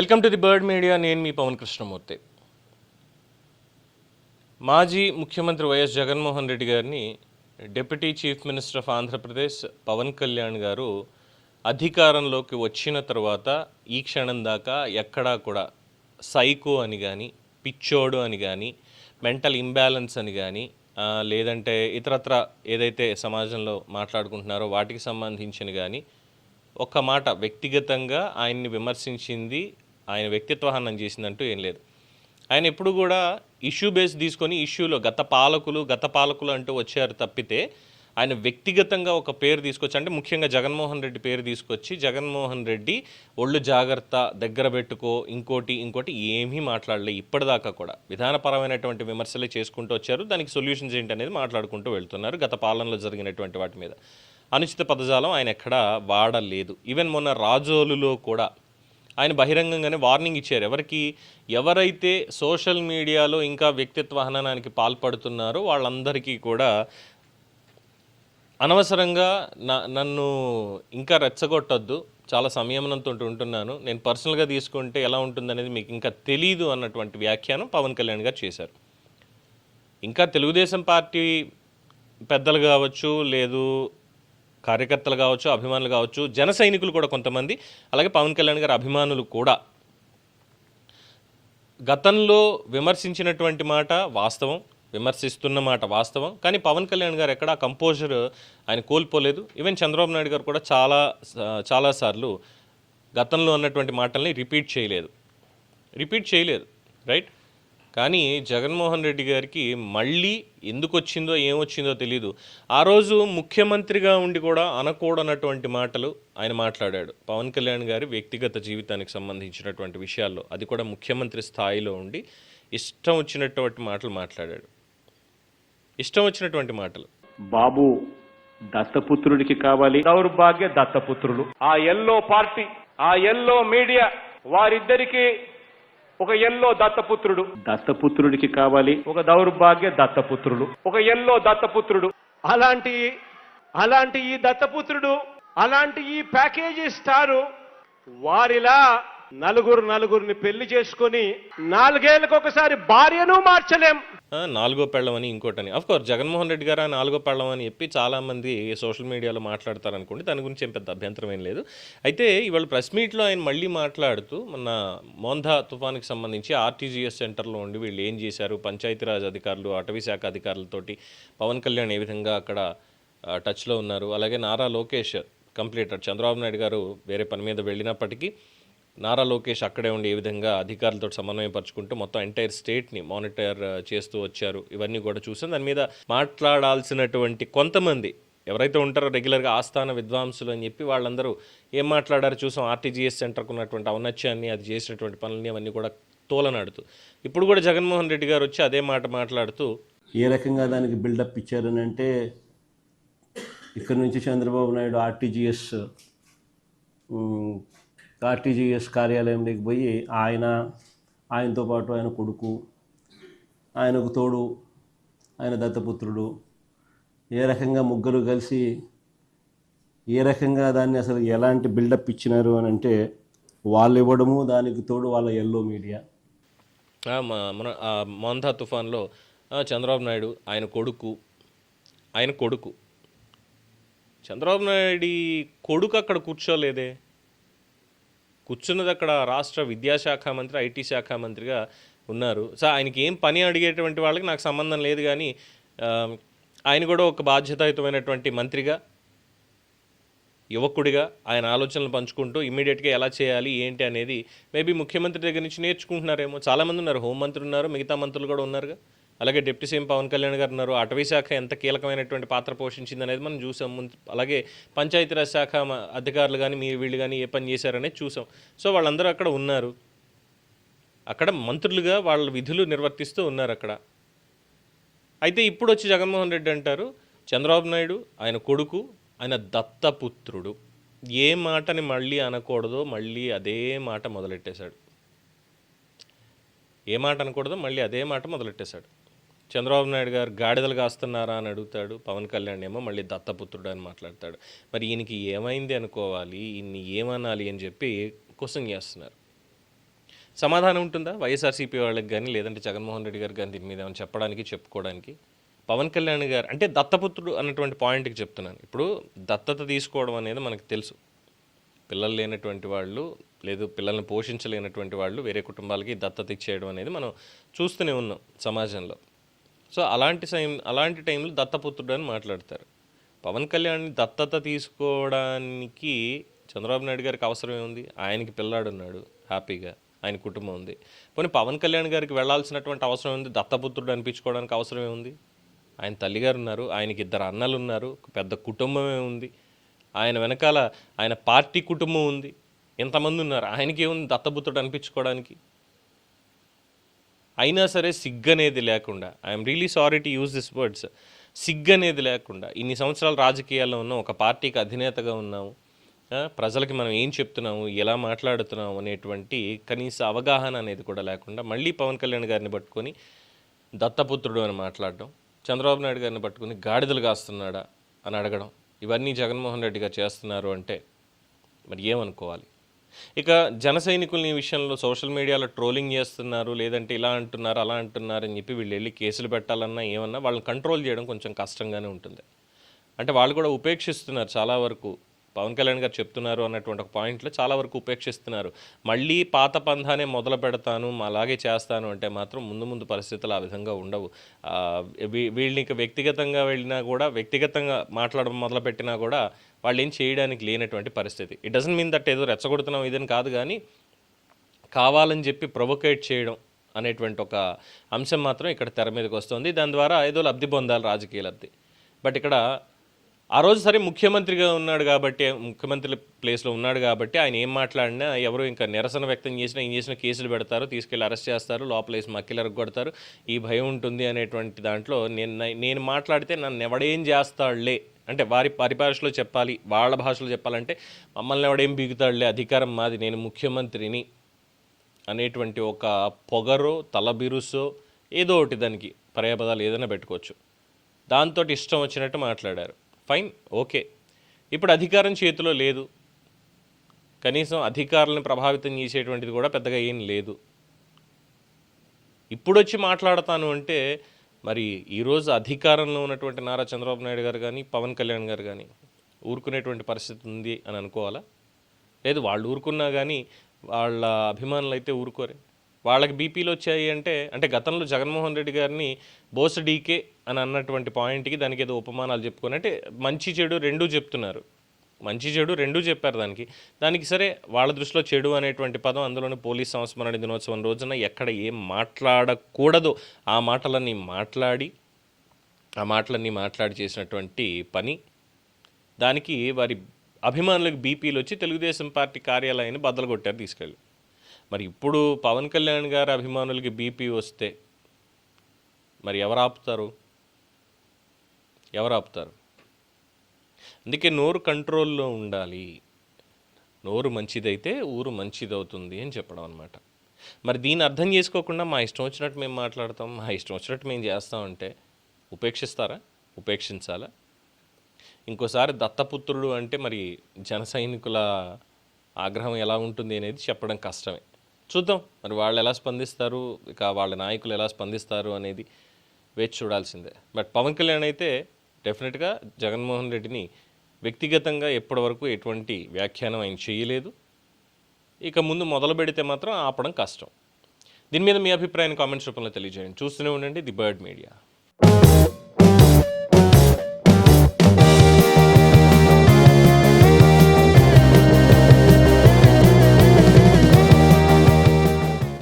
Welcome to the bird media. నేను మీ పవన్ కృష్ణమూర్తి. మాజీ ముఖ్యమంత్రి వైఎస్ జగన్మోహన్ రెడ్డి గారిని deputy chief minister of Andhra Pradesh Pavan Kalyan garu అధికారంలోకి వచ్చిన తర్వాత ఈ క్షణం దాకా ఎక్కడా కూడా సైకో అని కానీ పిచ్చోడు అని కానీ మెంటల్ ఇంబ్యాలెన్స్ అని కానీ లేదంటే ఇతరత్ర ఏదైతే సమాజంలో మాట్లాడుకుంటున్నారో వాటికి సంబంధించిన కానీ ఒక్క మాట వ్యక్తిగతంగా ఆయన్ని విమర్శించింది ఆయన వ్యక్తిత్వహనం చేసిందంటూ ఏం లేదు. ఆయన ఎప్పుడు కూడా ఇష్యూ బేస్ తీసుకొని ఇష్యూలో గత పాలకులు గత పాలకులు అంటూ వచ్చారు తప్పితే ఆయన వ్యక్తిగతంగా ఒక పేరు తీసుకొచ్చి అంటే ముఖ్యంగా జగన్మోహన్ రెడ్డి పేరు తీసుకొచ్చి జగన్మోహన్ రెడ్డి ఒళ్ళు జాగ్రత్త దగ్గర పెట్టుకో ఇంకోటి ఇంకోటి ఏమీ మాట్లాడలే ఇప్పటిదాకా కూడా. విధానపరమైనటువంటి విమర్శలే చేసుకుంటూ వచ్చారు. దానికి సొల్యూషన్స్ ఏంటి అనేది మాట్లాడుకుంటూ వెళ్తున్నారు గత పాలనలో జరిగినటువంటి వాటి మీద. అనుచిత పదజాలం ఆయన ఎక్కడా వాడలేదు. ఈవెన్ మొన్న రాజోలులో కూడా ఆయన బహిరంగంగానే వార్నింగ్ ఇచ్చారు. ఎవరికి ఎవరైతే సోషల్ మీడియాలో ఇంకా వ్యక్తిత్వ హననానికి పాల్పడుతున్నారో వాళ్ళందరికీ కూడా అనవసరంగా నా నన్ను ఇంకా రెచ్చగొట్టద్దు. చాలా సంయమనంతో ఉంటున్నాను. నేను పర్సనల్గా తీసుకుంటే ఎలా ఉంటుందనేది మీకు ఇంకా తెలీదు అన్నటువంటి వ్యాఖ్యానం పవన్ కళ్యాణ్ గారు చేశారు. ఇంకా తెలుగుదేశం పార్టీ పెద్దలు కావచ్చు లేదు కార్యకర్తలు కావచ్చు అభిమానులు కావచ్చు జన సైనికులు కూడా కొంతమంది అలాగే పవన్ కళ్యాణ్ గారి అభిమానులు కూడా. గతంలో విమర్శించినటువంటి మాట వాస్తవం విమర్శిస్తున్న మాట వాస్తవం కానీ పవన్ కళ్యాణ్ గారు ఎక్కడ కంపోజర్ ఆయన కోల్పోలేదు. ఈవెన్ చంద్రబాబు నాయుడు గారు కూడా చాలా చాలాసార్లు గతంలో ఉన్నటువంటి మాటల్ని రిపీట్ చేయలేదు. రిపీట్ చేయలేదు రైట్? కానీ జగన్మోహన్ రెడ్డి గారికి మళ్ళీ ఎందుకు వచ్చిందో ఏమొచ్చిందో తెలియదు ఆ రోజు ముఖ్యమంత్రిగా ఉండి కూడా అనకూడనటువంటి మాటలు ఆయన మాట్లాడాడు. పవన్ కళ్యాణ్ గారి వ్యక్తిగత జీవితానికి సంబంధించినటువంటి విషయాల్లో అది కూడా ముఖ్యమంత్రి స్థాయిలో ఉండి ఇష్టం వచ్చినటువంటి మాటలు మాట్లాడాడు. ఇష్టం వచ్చినటువంటి మాటలు. బాబు దత్తపుత్రుడికి కావాలి. దౌర్భాగ్య దత్తపుత్రులు. ఆ ఎల్లో పార్టీ ఆ ఎల్లో మీడియా వారిద్దరికి ఒక ఎల్లో దత్తపుత్రుడు. దత్తపుత్రుడికి కావాలి. ఒక దౌర్భాగ్య దత్తపుత్రులు ఒక ఎల్లో దత్తపుత్రుడు. అలాంటి అలాంటి ఈ దత్తపుత్రుడు అలాంటి ఈ ప్యాకేజీ స్టారు వారిలా నలుగురు నలుగురిని పెళ్ళి చేసుకొని నాలుగేళ్ళకు ఒకసారి భార్యను మార్చలేం. నాలుగో పెళ్ళం అని ఇంకోటని. అఫ్ కోర్స్ జగన్మోహన్ రెడ్డి గారు నాలుగో పెళ్ళం అని చెప్పి చాలామంది సోషల్ మీడియాలో మాట్లాడతారు అనుకోండి దాని గురించి ఏం పెద్ద అభ్యంతరం ఏం లేదు. అయితే ఇవాళ ప్రెస్ మీట్లో ఆయన మళ్ళీ మాట్లాడుతూ మన మోంధా తుఫాన్కి సంబంధించి ఆర్టీజీఎస్ సెంటర్లో ఉండి వీళ్ళు ఏం చేశారు? పంచాయతీరాజ్ అధికారులు అటవీ శాఖ అధికారులతోటి పవన్ కళ్యాణ్ ఏ విధంగా అక్కడ టచ్లో ఉన్నారు? అలాగే నారా లోకేష్ కంప్లీటర్ చంద్రబాబు నాయుడు గారు వేరే పని మీద వెళ్ళినప్పటికీ నారా లోకేష్ అక్కడే ఉండి ఏ విధంగా అధికారులతో సమన్వయపరుచుకుంటూ మొత్తం ఎంటైర్ స్టేట్ని మానిటర్ చేస్తూ వచ్చారు. ఇవన్నీ కూడా చూసాం. దాని మీద మాట్లాడాల్సినటువంటి కొంతమంది ఎవరైతే ఉంటారో రెగ్యులర్గా ఆస్థాన విద్వాంసులు అని చెప్పి వాళ్ళందరూ ఏం మాట్లాడారు చూసాం. ఆర్టీజీఎస్ సెంటర్కు ఉన్నటువంటి ఔన్నత్యాన్ని అది చేసినటువంటి పనులని అవన్నీ కూడా తోలనాడుతూ. ఇప్పుడు కూడా జగన్మోహన్ రెడ్డి గారు వచ్చి అదే మాట మాట్లాడుతూ ఏ రకంగా దానికి బిల్డప్ ఇచ్చారని అంటే ఇక్కడ నుంచి చంద్రబాబు నాయుడు ఆర్టీజీఎస్ ఆర్టీజీఎస్ కార్యాలయంలోకి పోయి ఆయన ఆయనతో పాటు ఆయన కొడుకు ఆయనకు తోడు ఆయన దత్తపుత్రుడు ఏ రకంగా ముగ్గురు కలిసి ఏ రకంగా దాన్ని అసలు ఎలాంటి బిల్డప్ ఇచ్చినారు అని అంటే వాళ్ళు ఇవ్వడము దానికి తోడు వాళ్ళ ఎల్లో మీడియా. మన ఆ తుఫాన్లో చంద్రబాబు నాయుడు ఆయన కొడుకు ఆయన కొడుకు. చంద్రబాబు నాయుడు కొడుకు అక్కడ కూర్చోలేదే. కూర్చున్నది అక్కడ రాష్ట్ర విద్యాశాఖ మంత్రి ఐటీ శాఖ మంత్రిగా ఉన్నారు. సో ఆయనకి ఏం పని అడిగేటువంటి వాళ్ళకి నాకు సంబంధం లేదు కానీ ఆయన కూడా ఒక బాధ్యతాయుతమైనటువంటి మంత్రిగా యువకుడిగా ఆయన ఆలోచనలు పంచుకుంటూ ఇమీడియట్గా ఎలా చేయాలి ఏంటి అనేది మేబీ ముఖ్యమంత్రి దగ్గర నుంచి నేర్చుకుంటున్నారేమో. చాలామంది ఉన్నారు హోంమంత్రి ఉన్నారు మిగతా మంత్రులు కూడా ఉన్నారుగా. అలాగే డిప్యూటీ సీఎం పవన్ కళ్యాణ్ గారు ఉన్నారు. అటవీ శాఖ ఎంత కీలకమైనటువంటి పాత్ర పోషించింది అనేది మనం చూసాం. ముందు అలాగే పంచాయతీరాజ్ శాఖ అధికారులు కానీ మీ వీళ్ళు కానీ ఏ పని చేశారనేది చూసాం. సో వాళ్ళందరూ అక్కడ ఉన్నారు. అక్కడ మంత్రులుగా వాళ్ళ విధులు నిర్వర్తిస్తూ ఉన్నారు అక్కడ. అయితే ఇప్పుడు వచ్చి జగన్మోహన్ రెడ్డి అంటారు చంద్రబాబు నాయుడు ఆయన కొడుకు ఆయన దత్తపుత్రుడు. ఏ మాటని మళ్ళీ అనకూడదో మళ్ళీ అదే మాట మొదలెట్టేశాడు. ఏ మాట అనకూడదో మళ్ళీ అదే మాట మొదలెట్టేశాడు. చంద్రబాబు నాయుడు గారు గాడిదలు కాస్తున్నారా అని అడుగుతాడు. పవన్ కళ్యాణ్ ఏమో మళ్ళీ దత్తపుత్రుడు అని మాట్లాడతాడు. మరి ఈయనకి ఏమైంది అనుకోవాలి? ఈయన్ని ఏమనాలి అని చెప్పి క్వశ్చన్ చేస్తున్నారు. సమాధానం ఉంటుందా? వైఎస్ఆర్సీపీ వాళ్ళకి కానీ లేదంటే జగన్మోహన్ రెడ్డి గారికి కానీ దీని మీద ఏమైనా చెప్పడానికి చెప్పుకోవడానికి? పవన్ కళ్యాణ్ గారు అంటే దత్తపుత్రుడు అన్నటువంటి పాయింట్కి చెప్తున్నాను. ఇప్పుడు దత్తత తీసుకోవడం అనేది మనకు తెలుసు. పిల్లలు లేనటువంటి వాళ్ళు లేదు పిల్లల్ని పోషించలేనటువంటి వాళ్ళు వేరే కుటుంబాలకి దత్తత ఇచ్చేయడం అనేది మనం చూస్తూనే ఉన్నాం సమాజంలో. సో అలాంటి టైం అలాంటి టైంలో దత్తపుత్రుడు అని మాట్లాడతారు. పవన్ కళ్యాణ్ దత్తత తీసుకోవడానికి చంద్రబాబు నాయుడు గారికి అవసరం ఏముంది? ఆయనకి పిల్లాడు ఉన్నాడు హ్యాపీగా. ఆయన కుటుంబం ఉంది. పోనీ పవన్ కళ్యాణ్ గారికి వెళ్ళాల్సినటువంటి అవసరం ఉంది దత్తపుత్రుడు అనిపించుకోవడానికి అవసరం ఏముంది? ఆయన తల్లిగారు ఉన్నారు ఆయనకి ఇద్దరు అన్నలు ఉన్నారు పెద్ద కుటుంబమే ఉంది. ఆయన వెనకాల ఆయన పార్టీ కుటుంబం ఉంది. ఎంతమంది ఉన్నారు. ఆయనకి ఏముంది దత్తపుత్రుడు అనిపించుకోవడానికి? అయినా సరే సిగ్గు అనేది లేకుండా I'm really sorry to use this words సిగ్గు అనేది లేకుండా ఇన్ని సంవత్సరాలు రాజకీయాల్లో ఉన్నాం ఒక పార్టీకి అధినేతగా ఉన్నాము ప్రజలకి మనం ఏం చెప్తున్నాము ఎలా మాట్లాడుతున్నాము అనేటువంటి కనీస అవగాహన అనేది కూడా లేకుండా మళ్ళీ పవన్ కళ్యాణ్ గారిని పట్టుకొని దత్తపుత్రుడు అని మాట్లాడడం చంద్రబాబు నాయుడు గారిని పట్టుకొని గాడిదలు కాస్తున్నాడా అని అడగడం ఇవన్నీ జగన్మోహన్ రెడ్డి గారు చేస్తున్నారు అంటే మరి ఏమనుకోవాలి? ఇక జన సైనికుల్ని విషయంలో సోషల్ మీడియాలో ట్రోలింగ్ చేస్తున్నారు లేదంటే ఇలా అంటున్నారు అలా అంటున్నారు అని చెప్పి వీళ్ళు వెళ్ళి కేసులు పెట్టాలన్నా ఏమన్నా వాళ్ళని కంట్రోల్ చేయడం కొంచెం కష్టంగానే ఉంటుంది. అంటే వాళ్ళు కూడా ఉపేక్షిస్తున్నారు చాలా వరకు. పవన్ కళ్యాణ్ గారు చెప్తున్నారు అన్నటువంటి ఒక పాయింట్లో చాలా వరకు ఉపేక్షిస్తున్నారు. మళ్ళీ పాత పంధానే మొదలు పెడతాను అలాగే చేస్తాను అంటే మాత్రం ముందు ముందు పరిస్థితులు ఆ విధంగా ఉండవు. వీళ్ళని ఇక వ్యక్తిగతంగా వెళ్ళినా కూడా వ్యక్తిగతంగా మాట్లాడడం మొదలుపెట్టినా కూడా వాళ్ళు ఏం చేయడానికి లేనటువంటి పరిస్థితి. ఇట్ డజన్ మీన్ దట్ ఏదో రెచ్చగొడుతున్నాం ఇదని కాదు కానీ కావాలని చెప్పి ప్రొవోకేట్ చేయడం అనేటువంటి ఒక అంశం మాత్రం ఇక్కడ తెర మీదకి వస్తుంది. దాని ద్వారా ఏదో లబ్ధి పొందాలి రాజకీయ లబ్ధి. బట్ ఇక్కడ ఆ రోజు సరే ముఖ్యమంత్రిగా ఉన్నాడు కాబట్టి ముఖ్యమంత్రి ప్లేస్లో ఉన్నాడు కాబట్టి ఆయన ఏం మాట్లాడినా ఎవరు ఇంకా నిరసన వ్యక్తం చేసినా ఏం చేసినా కేసులు పెడతారు తీసుకెళ్ళి అరెస్ట్ చేస్తారు లోపలేసి మక్కిలరకు కొడతారు ఈ భయం ఉంటుంది అనేటువంటి దాంట్లో నేను నేను మాట్లాడితే నన్ను ఎవడేం చేస్తాడులే అంటే వారి పరిభాషలో చెప్పాలి వాళ్ళ భాషలో చెప్పాలంటే మమ్మల్ని ఎవడేం బీగుతాడులే అధికారం మాది నేను ముఖ్యమంత్రిని అనేటువంటి ఒక పొగరో తలబిరుసో ఏదో ఒకటి దానికి పర్యాపదాలు ఏదైనా పెట్టుకోవచ్చు. దాంతో ఇష్టం వచ్చినట్టు మాట్లాడారు. Fine okay. ఇప్పుడు అధికారం చేతిలో లేదు. కనీసం అధికారులను ప్రభావితం చేసేటువంటిది కూడా పెద్దగా ఏం లేదు. ఇప్పుడు వచ్చి మాట్లాడతాను అంటే మరి ఈరోజు అధికారంలో ఉన్నటువంటి నారా చంద్రబాబు నాయుడు గారు కానీ పవన్ కళ్యాణ్ గారు కానీ ఊరుకునేటువంటి పరిస్థితి ఉంది అని అనుకోవాలా? లేదు వాళ్ళు ఊరుకున్నా కానీ వాళ్ళ అభిమానులు అయితే ఊరుకోరే. వాళ్ళకి బీపీలు వచ్చాయి అంటే అంటే గతంలో జగన్మోహన్ రెడ్డి గారిని బోస్ డీకే అని అన్నటువంటి పాయింట్కి దానికి ఏదో ఉపమానాలు చెప్పుకొని అంటే మంచి చెడు రెండూ చెప్తున్నారు. మంచి చెడు రెండూ చెప్పారు దానికి. దానికి సరే వాళ్ళ దృష్టిలో చెడు అనేటువంటి పదం అందులోని పోలీస్ సంస్మరణ దినోత్సవం రోజున ఎక్కడ ఏం మాట్లాడకూడదో ఆ మాటలన్నీ మాట్లాడి ఆ మాటలన్నీ మాట్లాడి చేసినటువంటి పని. దానికి వారి అభిమానులకు బీపీలు వచ్చి తెలుగుదేశం పార్టీ కార్యాలయాన్ని బద్దలు కొట్టారు తీసుకెళ్ళి. మరి ఇప్పుడు పవన్ కళ్యాణ్ గారి అభిమానులకి బీపీ వస్తే మరి ఎవరు ఆపుతారు? ఎవరు ఆపుతారు? అందుకే నోరు కంట్రోల్లో ఉండాలి. నోరు మంచిదైతే ఊరు మంచిదవుతుంది అని చెప్పడం అనమాట మరి దీన్ని అర్థం చేసుకోకుండా మా ఇష్టం వచ్చినట్టు మేము మాట్లాడతాం మా ఇష్టం వచ్చినట్టు మేము చేస్తామంటే ఉపేక్షిస్తారా? ఉపేక్షించాలా? ఇంకోసారి దత్తపుత్రుడు అంటే మరి జన సైనికుల ఆగ్రహం ఎలా ఉంటుంది అనేది చెప్పడం కష్టమే. చూద్దాం. మరి వాళ్ళు ఎలా స్పందిస్తారు? ఇక వాళ్ళ నాయకులు ఎలా స్పందిస్తారు అనేది వేచి చూడాల్సిందే. బట్ పవన్ కళ్యాణ్ అయితే డెఫినెట్గా జగన్మోహన్ రెడ్డిని వ్యక్తిగతంగా ఎప్పటివరకు ఎటువంటి వ్యాఖ్యానం ఆయన చేయలేదు. ఇక ముందు మొదలు పెడితే మాత్రం ఆపడం కష్టం. దీని మీద మీ అభిప్రాయాన్ని కామెంట్స్ రూపంలో తెలియజేయండి. చూస్తూనే ఉండండి ది బర్డ్ మీడియా.